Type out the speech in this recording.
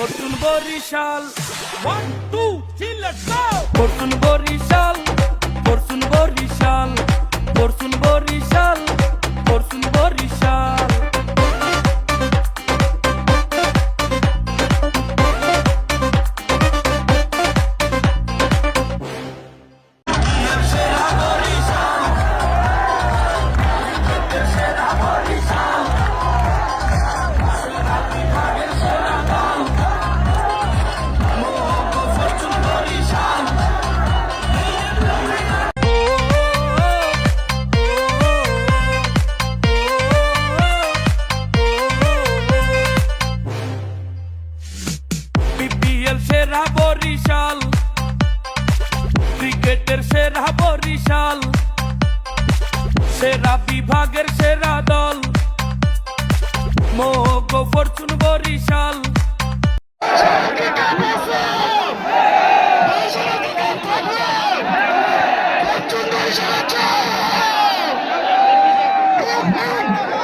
Fortune Borishal. One, two, three, let's go. Fortune Borishal. সেরা বরিশাল। ক্রিকেটের সেরা বরিশাল। সেরা বিভাগের সেরা দল। মোহক ফরচুন বরিশাল। Oh,